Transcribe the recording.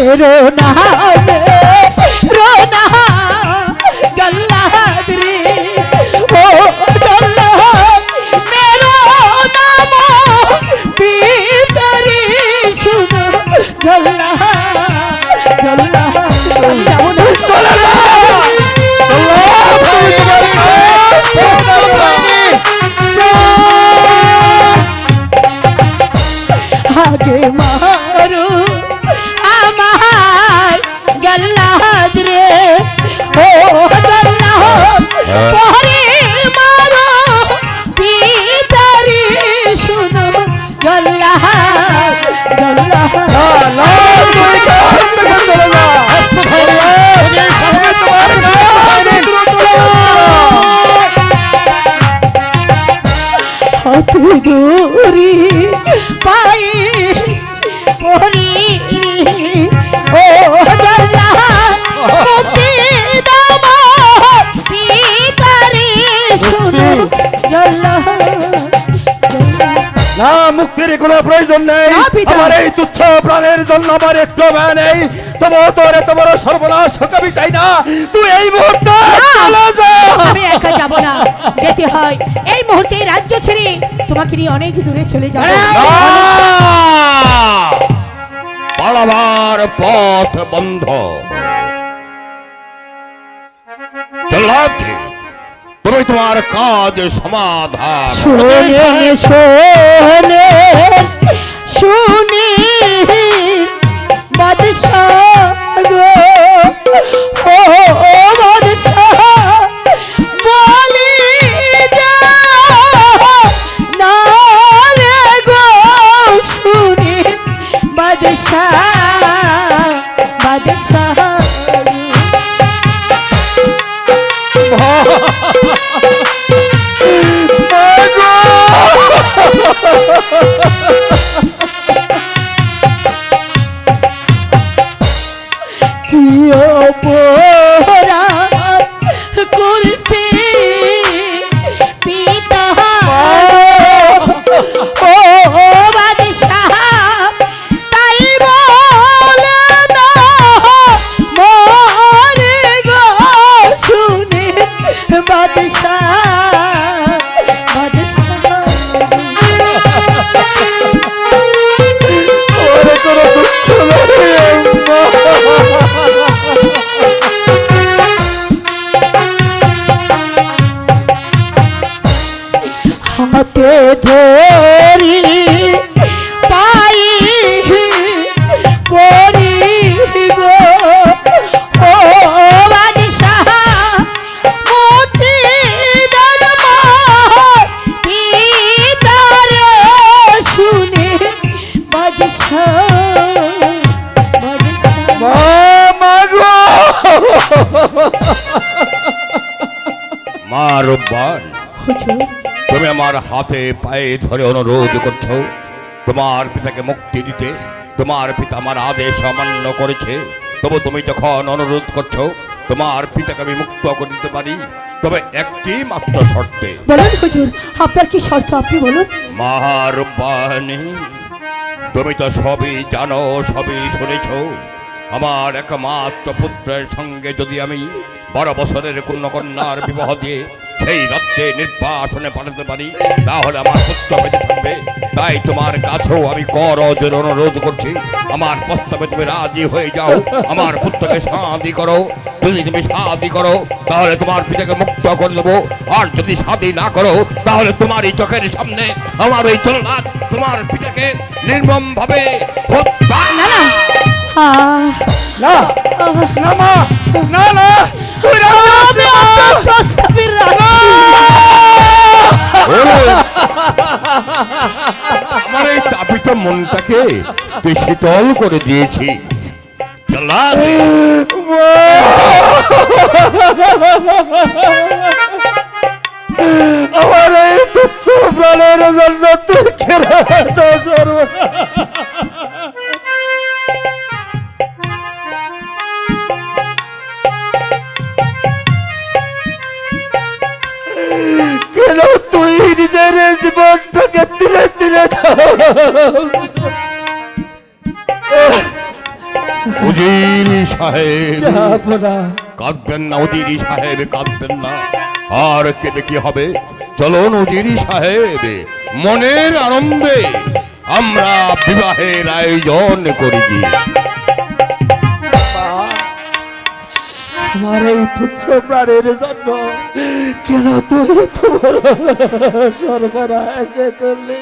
তেরো নাম দূরি পাই ওরি ও জল্লা মুক্তি দাম পিতারি শুনো জল্লা না মুক্তির কোনো প্রয়োজন নেই। আমার এই তুচ্ছ প্রাণের জন্য আমার একটু ভয় নেই। তবু তোর এত বড় সর্বনাশ হোক আমি চাই না। তুই এই মুহূর্তে চলে যা। আমি একা যাব না। যেতে হয় এই মুহূর্তে রাজ্য ছেড়ে তোমাকে নিয়ে অনেক দূরে চলে যাবে। পালাবার পথ বন্ধ। চল্লাদ্রি তুমি তোমার কাজ সমাধান। শোনে শুনি। বাদশাহ কি হাতে ধরি পাই পরি গো ও বাদশাহ মতি দান পিতারে শুনে বাদশাহ বাদশাহ। মা মাগো হুজুর তুমি আমার হাতে পায়ে ধরে অনুরোধ করছ। তোমার পিতাকে মুক্তি দিতে তোমার পিতা আমার আদেশ অমান্য করেছে। তবু তুমি যখন অনুরোধ করছ তোমার পিতাকে আমি মুক্ত করে দিতে পারি। তবে একটি মাত্র শর্তে। বলুন হুজুর আপনার কি শর্ত আপনি বলুন। মহারূপাণী তুমি তো সবই জানো সবই শুনেছ। আমার একমাত্র পুত্রের সঙ্গে যদি আমি বারো বছরের কোন কন্যার বিবাহ দিয়ে সেই রাত্রে নির্বাসনে পাঠাতে পারি তাহলে আমার পুত্র বেঁচে থাকবে। তাই তোমার কাছেও আমি করজের অনুরোধ করছি। আমার প্রস্তাবে তুমি রাজি হয়ে যাও। আমার পুত্রকে শাদি করো। যদি তুমি শাদি করো তাহলে তোমার পিতাকে মুক্ত করে দেবো। আর যদি শাদি না করো তাহলে তোমার এই চোখের সামনে আমার এই চলনাথ তোমার পিতাকে নির্মম ভাবে হত্যা না না। না। না মা। না না। তুই রাজি আমি আপনার প্রস্তাবে রাজি আমার এই তাপিত মনটাকে তুই শীতল করে দিয়েছি। আমার এই তুচ্ছ প্রাণের জন্য সাহেব। কাঁদবেন না উজির সাহেব কাঁদবেন না। আর কেঁদে কি হবে? চলুন উজির সাহেব মনের আনন্দে আমরা বিবাহের আয়োজন করি। আমার এই তুচ্ছ প্রাণের জন্য কেন তুই তোমার সর্বনাশ করলি?